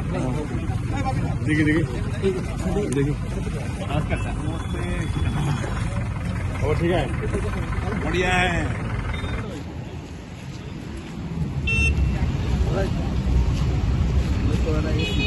देखिए देखिए देखिए नमस्ते और ठीक है बढ़िया है तो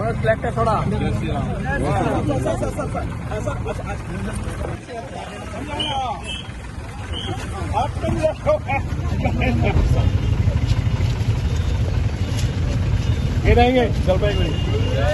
और फ्लैट है थोड़ा ये रहेंगे जलपाईगुड़ी